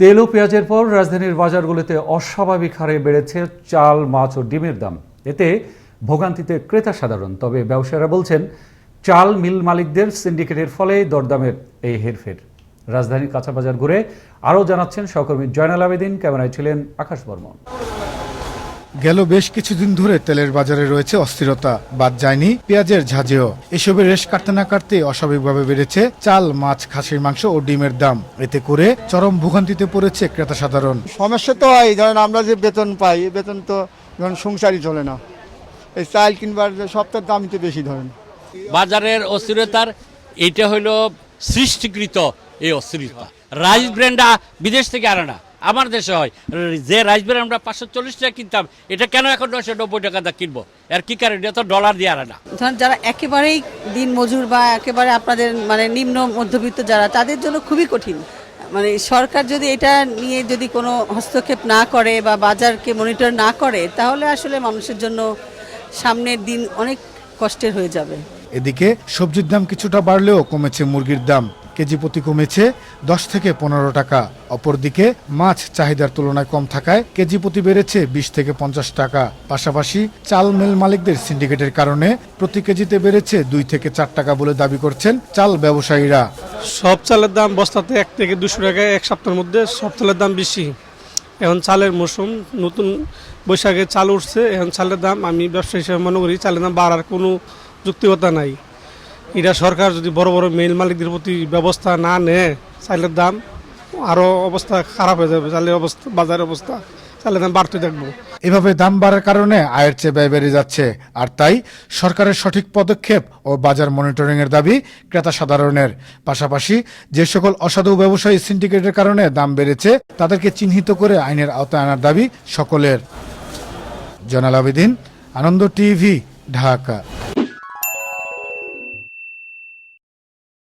তেল ও পেঁয়াজের পর রাজধানীর বাজারগুলিতে অস্বাভাবিক হারে বেড়েছে চাল, মাছ ও ডিমের দাম। এতে ভোগান্তিতে ক্রেতা সাধারণ। তবে ব্যবসায়ীরা বলছেন, চাল মিল মালিকদের সিন্ডিকেটের ফলে দরদামের এই হেরফের। রাজধানীর কাঁচা বাজার ঘুরে আরও জানাচ্ছেন সহকর্মী জয়নাল আবেদিন। ক্যামেরায় ছিলেন আকাশ বর্মন। গেল বেশ কিছুদিন ধরে তেলের বাজারে রয়েছে অস্থিরতা বাদ যায়নি পেঁয়াজের ঝাঁঝেও। এসবের রেশ কাটতে না কাটতে অস্বাভাবিকভাবে বেড়েছে চাল মাছ খাসির মাংস ও ডিমের দাম। এতে করে চরম ভোগান্তিতে পড়েছে ক্রেতা সাধারণ। সমস্যা তো হয় ধরেন আমরা যে বেতন পাই এই বেতন তো ধরেন সংসারই চলে না। এই চাল কিনবার যে সপ্তাহের দামই তো বেশি ধরেন। বাজারের অস্থিরতার এটা হলো সৃষ্টিকৃত এই অস্থিরতা। রাইস ব্র্যান্ডটা বিদেশ থেকে আনে না। আমার দেশে হয়। যে রাইস ব্র্যান্ড আমরা পাঁচশো চল্লিশ টাকা কিনতাম এটা কেন এখন নয়শো নব্বই টাকা দা কিনবো? আর কি কারণ? এটা তো ডলার দিয়ে আনে না ধরেন যারা একেবারেই দিন মজুর বা একেবারে আপনাদের মানে নিম্ন মধ্যবিত্ত যারা তাদের জন্য খুবই কঠিন। মানে সরকার যদি এটা নিয়ে যদি কোনো হস্তক্ষেপ না করে বা বাজারকে মনিটর না করে তাহলে আসলে মানুষের জন্য সামনের দিন অনেক কষ্টের হয়ে যাবে। এদিকে সবজির দাম কিছুটা বাড়লেও কমেছে মুরগির দাম। কেজি প্রতি কমেছে দশ থেকে পনেরো টাকা। অপরদিকে মাছ চাহিদার তুলনায় কম থাকায় কেজি প্রতি বেড়েছে বিশ থেকে পঞ্চাশ টাকা। পাশাপাশি চাল মিল মালিকদের সিন্ডিকেটের কারণে প্রতি কেজিতে বেড়েছে দুই থেকে চার টাকা বলে দাবি করছেন চাল ব্যবসায়ীরা। সব চালের দাম বস্তাতে এক থেকে দুশো টাকা এক সপ্তাহের মধ্যে সব চালের দাম বেশি। এখন চালের মৌসুম, নতুন বৈশাখে চাল উঠছে, এখন চালের দাম আমি ব্যবসা হিসেবে মনে করি চালের দাম বাড়ার কোনো যুক্তিকতা নাই। এটা সরকার যদি বড় বড় মেল মালিকদের প্রতি ব্যবস্থা না নেয় চালের দাম আরও অবস্থা খারাপ হয়ে যাবে চালের অবস্থা, বাজারের অবস্থা চালের দাম বাড়তে দেখব এভাবে দাম বাড়ার কারণে আয়ের চেয়ে ব্যয় বেড়ে যাচ্ছে। আর তাই সরকারের সঠিক পদক্ষেপ ও বাজার মনিটরিং এর দাবি ক্রেতা সাধারণের। পাশাপাশি যে সকল অসাধু ব্যবসায়ী সিন্ডিকেটের কারণে দাম বেড়েছে, তাদেরকে চিহ্নিত করে আইনের আওতায় আনার দাবি সকলের। জনাল আবেদিন, আনন্দ টিভি, ঢাকা।